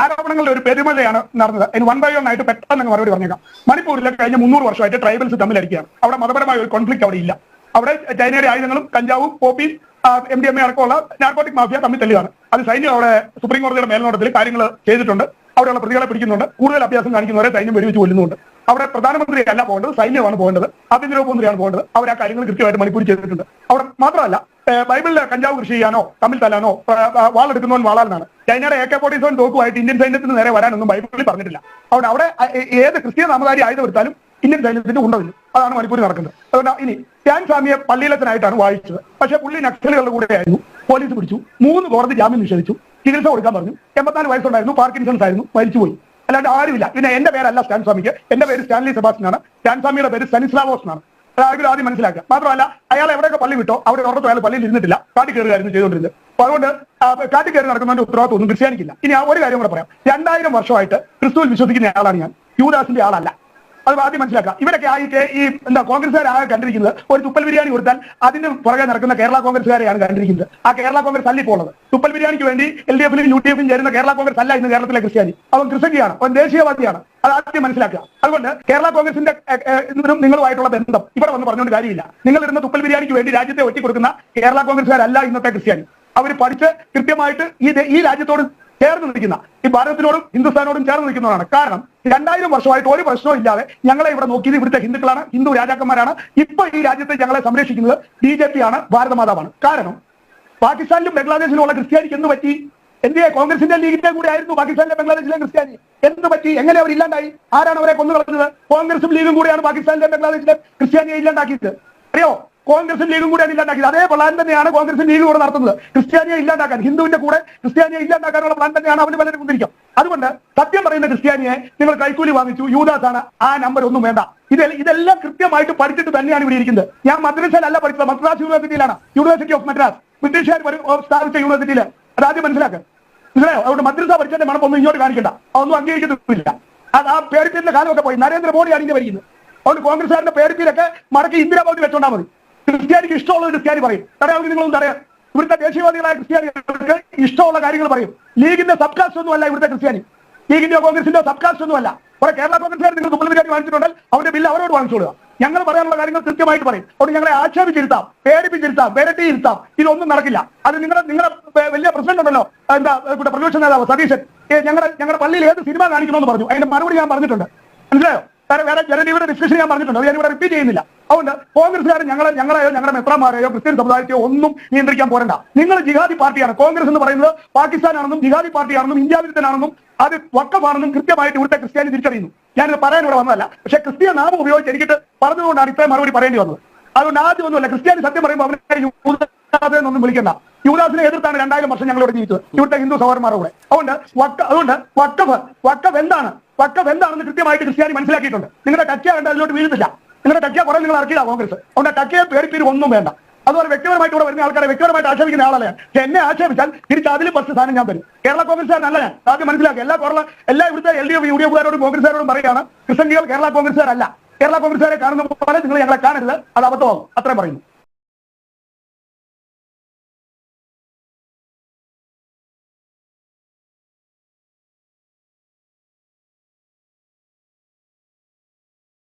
ആരോപണങ്ങളുടെ ഒരു പെരുമഴയാണ് നടന്നത്. അതിന് വൺ ബൈ വൺ ആയിട്ട് പെട്ടെന്ന് മറുപടി പറഞ്ഞേക്കാം. മണിപ്പൂരിലെ കഴിഞ്ഞ മുന്നൂറ് വർഷമായിട്ട് ട്രൈബൽസ് തമ്മിലടിക്കുകയാണ്. അവിടെ മതപരമായ ഒരു കോൺഫ്ലിക്ട് അവിടെ ഇല്ല. അവിടെ ചൈനയുടെ ആയുധങ്ങളും കഞ്ചാവും പോപ്പിയും എം ഡി എം എ അടക്കമുള്ള നാർക്കോട്ടിക് മാഫിയ തമ്മിൽ തെളിവാണ്. അത് സൈന്യം അവിടെ സുപ്രീം കോടതിയുടെ മേൽനോട്ടത്തിൽ കാര്യങ്ങൾ ചെയ്തിട്ടുണ്ട്. അവിടെയുള്ള പ്രതികളെ പിടിക്കുന്നുണ്ട്. കൂടുതൽ അഭ്യാസം കാണിക്കുന്നവരെ സൈന്യം വെടിവെച്ച് കൊല്ലുന്നുണ്ട് അവിടെ പ്രധാനമന്ത്രി അല്ല പോകേണ്ടത് സൈന്യമാണ് പോകേണ്ടത് ആഭ്യന്തരമന്ത്രിയാണ് പോകേണ്ടത്. അവർ ആ കാര്യങ്ങൾ കൃത്യമായിട്ട് മണിപ്പൂർ ചെയ്തിട്ടുണ്ട്. അവിടെ മാത്രമല്ല ബൈബിളിൽ കഞ്ചാവ് കൃഷി ചെയ്യാനോ തമ്മിൽ തല്ലാനോ വാളെടുക്കുന്നവൻ വാളാലെന്നാണ് ചൈനയുടെ എ കെ ഫോർട്ടി സെവൻ തോക്കുമായിട്ട് ഇന്ത്യൻ സൈന്യത്തിന് നേരെ വരാനൊന്നും ബൈബിളിൽ പറഞ്ഞിട്ടില്ല. അവിടെ അവിടെ ഏത് ക്രിസ്ത്യൻ നാമധാരി ആയുധം ഇന്ത്യൻ സൈന്യത്തിന്റെ ഉണ്ടതില്ല അതാണ് മണിപ്പൂരിൽ നടക്കുന്നത്. അതുകൊണ്ട് ഇനി ധ്യാൻ സ്വാമിയെ പള്ളിയിലത്തിനായിട്ടാണ് വായിച്ചത് പക്ഷേ പുള്ളി നക്സലുകളുടെ കൂടെ ആയിരുന്നു. പോലീസ് പിടിച്ചു. മൂന്ന് കോടതി ജാമ്യം നിഷേധിച്ചു. ചികിത്സ കൊടുക്കാൻ പറഞ്ഞു. എൺപത്തിനാല് വയസ്സുണ്ടായിരുന്നു. പാർക്കിൻസൺസ് ആയിരുന്നു. മരിച്ചുപോയി. അല്ലാണ്ട് ആരുമില്ല. പിന്നെ എന്റെ പേരല്ല സ്റ്റാൻ സ്വാമിക്ക്. എന്റെ പേര് സ്റ്റാൻലി സെബാസ്റ്റ്യൻ ആണ് സ്റ്റാൻ സ്വാമിയുടെ പേര് സനിസ്ലാവോസ് എന്നാണ്. അതായത് ആദ്യം മനസ്സിലാക്കുക. മാത്രമല്ല അയാൾ എവിടെയൊക്കെ പള്ളി വിട്ടോ അവിടെ ഉറപ്പ് അയാൾ പള്ളിയിൽ ഇരുന്നിട്ടില്ല. കാട്ടി കയറുകയായിരുന്നു ചെയ്തുകൊണ്ടിരുന്നത്. അപ്പൊ അതുകൊണ്ട് കാട്ടി കയറി നടക്കുന്നതിന്റെ ഉത്തരവാദിത്വം ഒന്നും ക്രിസ്ത്യാനിക്കില്ല. ഇനി ആ ഒരു കാര്യം കൂടെ പറയാം. രണ്ടായിരം വർഷമായിട്ട് ക്രിസ്തുവിൽ വിശ്വസിക്കുന്ന ആളാണ് ഞാൻ. യൂദാസിന്റെ ആളല്ല. അത് ആദ്യം മനസ്സിലാക്കാം ഇവരൊക്കെ ആയിട്ട് ഈ എന്താ കോൺഗ്രസ്സുകാർ ആകെ കണ്ടിരിക്കുന്നത് ഒരു തുപ്പൽ ബിരിയാണി കൊടുത്താൽ അതിന് പുറകെ നടക്കുന്ന കേരള കോൺഗ്രസ്സുകാരെയാണ് കണ്ടിരിക്കുന്നത്. ആ കേരള കോൺഗ്രസ് അല്ല ഉള്ളത്. തുപ്പൽ ബിരിയാണിക്ക് വേണ്ടി എൽ ഡി എഫിലും യു ഡി എഫിലും ചേരുന്ന കേരള കോൺഗ്രസ് അല്ല ഇന്ന് കേരളത്തിലെ ക്രിസ്ത്യാനി. അവൻ കൃഷിയാണ് അവൻ ദേശീയവാദിയാണ്. അത് ആദ്യം മനസ്സിലാക്കുക. അതുകൊണ്ട് കേരള കോൺഗ്രസിന്റെ നിങ്ങളുമായിട്ടുള്ള ബന്ധം ഇവിടെ വന്ന് പറഞ്ഞുകൊണ്ട് കാര്യമില്ല. നിങ്ങൾ ഇരുന്ന തുപ്പൽ ബിരിയാണിക്ക് വേണ്ടി രാജ്യത്തെ ഒറ്റി കൊടുക്കുന്ന കേരള കോൺഗ്രസ്സുകാരല്ല ഇന്നത്തെ ക്രിസ്ത്യാനി. അവർ പഠിച്ച് കൃത്യമായിട്ട് ഈ ഈ രാജ്യത്തോട് ചേർന്ന് നിൽക്കുന്ന ഈ ഭാരതത്തിനോടും ഹിന്ദുസ്ഥാനോടും ചേർന്ന് നിൽക്കുന്നതാണ് കാരണം രണ്ടായിരം വർഷമായിട്ട് ഒരു പ്രശ്നവും ഇല്ലാതെ ഞങ്ങളെ ഇവിടെ നോക്കിയത് ഇവിടുത്തെ ഹിന്ദുക്കളാണ് ഹിന്ദു രാജാക്കന്മാരാണ്. ഇപ്പൊ ഈ രാജ്യത്തെ ഞങ്ങളെ സംരക്ഷിക്കുന്നത് ബി ജെ പി ആണ് ഭാരതമാതാവാണ് കാരണം പാകിസ്ഥാനിലും ബംഗ്ലാദേശിലും ഉള്ള ക്രിസ്ത്യാനിക്ക് എന്ത് പറ്റി? എന്തിയെ? കോൺഗ്രസിന്റെ ലീഗിന്റെ കൂടെ ആയിരുന്നു പാകിസ്ഥാനിലെ ബംഗ്ലാദേശിലെ ക്രിസ്ത്യാനി. എന്ത് പറ്റി? എങ്ങനെ അവർ ഇല്ലാണ്ടായി? ആരാണ് അവരെ കൊന്നു കളഞ്ഞത് കോൺഗ്രസും ലീഗും കൂടെയാണ് പാകിസ്ഥാനിലെ ബംഗ്ലാദേശിലെ ക്രിസ്ത്യാനിയെ ഇല്ലാണ്ടാക്കിയത്. അറിയോ? കോൺഗ്രസും ലീഗും കൂടെയാണ് ഇല്ലാണ്ടാക്കിയത് അതേ പ്ലാൻ തന്നെയാണ് കോൺഗ്രസും ലീഗും കൂടെ നടത്തുന്നത്. ക്രിസ്ത്യാനിയെ ഇല്ലാണ്ടാക്കാൻ ഹിന്ദുവിന്റെ കൂടെ ക്രിസ്ത്യാനിയെ ഇല്ലാണ്ടാക്കാനുള്ള പ്ലാൻ തന്നെയാണ് അവർ പലരും കൊണ്ടിരിക്കും അതുകൊണ്ട് സത്യം പറയുന്ന ക്രിസ്ത്യാനിയെ നിങ്ങൾ കൈക്കൂലി വാങ്ങിച്ചു. യൂദാസ് ആണ് ആ നമ്പർ ഒന്നും വേണ്ട. ഇത് ഇതെല്ലാം കൃത്യമായിട്ട് പഠിച്ചിട്ട് തന്നെയാണ് ഇവിടെ ഇരിക്കുന്നത്. ഞാൻ മദ്രസയിലല്ല പഠിച്ചത് മദ്രാസ് യൂണിവേഴ്സിറ്റിയിലാണ്. University of Madras. ബ്രിട്ടീഷുകാർ സ്ഥാപിച്ച യൂണിവേഴ്സിറ്റിയിൽ അത് ആദ്യം മനസ്സിലാക്കുക മനസ്സിലായോ? അതുകൊണ്ട് മദ്രസ പഠിച്ചതിന്റെ മണപ്പൊന്നും ഇങ്ങോട്ട് കാണിക്കണ്ട. അതൊന്നും അംഗീകരിക്കുന്നില്ല അത് ആ പേരിപ്പിന്റെ കാലമൊക്കെ പോയി. നരേന്ദ്രമോദിയാണ് ഇതിന്റെ ഭരിക്കുന്നത്. അതുകൊണ്ട് കോൺഗ്രസ്സുകാരുടെ പേരിപ്പിലൊക്കെ മടക്കി ഇന്ദിരാബാദി വെച്ചോണ്ടാ മതി. ക്രിസ്ത്യാനിക്ക് ഇഷ്ടമുള്ള ക്രിസ്ത്യാനി പറയും. തടയാമെങ്കിൽ നിങ്ങളൊന്നും തടയാം ഇവിടുത്തെ ദേശീയവാദികളായ ക്രിസ്ത്യാനികൾക്ക് ഇഷ്ടമുള്ള കാര്യങ്ങൾ പറയും. ലീഗിന്റെ സബ്കാസ്റ്റ് ഒന്നും അല്ല ഇവിടുത്തെ ക്രിസ്ത്യാനി. ലീഗിന്റെയോ കോൺഗ്രസിന്റെയോ സബ്കാസ്റ്റ് ഒന്നും അല്ല കുറെ കേരള കോൺഗ്രസ്സുകാർ നിങ്ങൾ തുമ്പൽ ബിരിയാണി വാങ്ങിച്ചിട്ടുണ്ടെങ്കിൽ അവരുടെ ബില്ല് അവരോട് വാങ്ങിച്ചോളുക. ഞങ്ങൾ പറയാനുള്ള കാര്യങ്ങൾ കൃത്യമായിട്ട് പറയും. അതുകൊണ്ട് ഞങ്ങളെ ആക്ഷേപിച്ചിരുത്താം പേടിപ്പിച്ചിരുത്താം വിരട്ടിയിരുത്താം. ഇതൊന്നും നടക്കില്ല. അത് നിങ്ങളുടെ നിങ്ങളുടെ വലിയ പ്രസിഡന്റ് ഉണ്ടല്ലോ. എന്താ ഇവിടെ പ്രതിപക്ഷ നേതാവ് സതീശൻ. ഞങ്ങളുടെ ഞങ്ങളുടെ പള്ളിയിൽ ഏത് സിനിമ കാണിക്കണമെന്ന് പറഞ്ഞു. അതിന്റെ മറുപടി ഞാൻ പറഞ്ഞിട്ടുണ്ട്. മനസ്സിലായോ? വേറെ ജനജീവിയുടെ ഡിസ്കഷൻ ഞാൻ പറഞ്ഞിട്ടുണ്ട്. അത് ഞാൻ ഇവിടെ റിപ്പീറ്റ് ചെയ്യുന്നില്ല. അതുകൊണ്ട് കോൺഗ്രസ്സുകാരൻ ഞങ്ങളെ ഞങ്ങളെയോ ഞങ്ങളുടെ മെത്രാമാരെയോ ക്രിസ്ത്യൻ സമുദായത്തെയോ ഒന്നും നിയന്ത്രിക്കാൻ പോരണ്ട. നിങ്ങൾ ജിഹാദി പാർട്ടിയാണ്. കോൺഗ്രസ് എന്ന് പറയുന്നത് പാകിസ്ഥാനാണെന്നും ജിഹാദി പാർട്ടിയാണെന്നും ഇന്ത്യ വിരുദ്ധനാണെന്നും അത് വക്കമാണെന്നും കൃത്യമായിട്ട് ഇവിടുത്തെ ക്രിസ്ത്യാനി തിരിച്ചറിയുന്നു. ഞാനിത് പറയാൻ ഇവിടെ വന്നതല്ല. പക്ഷെ ക്രിസ്ത്യ നാമം ഉപയോഗിച്ച് എനിക്കിട്ട് പറഞ്ഞതുകൊണ്ടാണ് ഇത്രയും മറുപടി പറയേണ്ടി വന്നത്. അതുകൊണ്ട് ആദ്യം ഒന്നുമല്ല ക്രിസ്ത്യാനി സത്യം പറയുമ്പോൾ അവനെ യൂദാസ് എന്നൊന്നും വിളിക്കണ്ട. യൂദാസിനെ എതിർത്താണ് രണ്ടായിരം വർഷം ഞങ്ങളിവിടെ ജീവിച്ചത്. ഇവിടുത്തെ ഹിന്ദു സഹോദരന്മാരുടെ കൂടെ. അതുകൊണ്ട് വക്ക അതുകൊണ്ട് വക്കഫ് വക്കഫ് എന്താണ്? വക്കഫ് എന്താണെന്ന് കൃത്യമായിട്ട് ക്രിസ്ത്യാനി മനസ്സിലാക്കിയിട്ടുണ്ട്. നിങ്ങളുടെ ടച്ച കണ്ട് അതിലോട്ട് വീഴുന്നില്ല. നിങ്ങളുടെ ടച്ച കുറെ നിങ്ങൾ ഇറക്കിയില്ല കോൺഗ്രസ്. അതുകൊണ്ട് ടച്ചയെ പേടിപ്പീര് ഒന്നും വേണ്ട. അതുപോലെ വ്യക്തിപരമായിട്ട് ഇവിടെ വരുന്ന ആൾക്കാരെ വ്യക്തിപരമായിട്ട് ആക്ഷേപിക്കുന്ന ആളല്ല ഞാൻ. എന്നെ ആക്ഷേപിച്ചാൽ തിരിച്ച് അതിലും ഫസ്റ്റ് സ്ഥാനം ഞാൻ തരും. കേരള കോൺഗ്രസ്സുകാരനല്ല ഞാൻ. ആദ്യം മനസ്സിലാക്കുക എല്ലാ കേരള എല്ലാ ഇവിടുത്തെ L D F U D എഫുകാരോടും കോൺഗ്രസ്സുകാരോടും പറയുകയാണ് കൃഷ്ണൻ കേരള കോൺഗ്രസ്സുകാരല്ല. കേരള കോൺഗ്രസ്സുകാരെ കാണുന്ന പോലെ നിങ്ങൾ ഞങ്ങളെ കാണരുത്. അത് അബദ്ധമാകും. അത്രയും പറയുന്നു.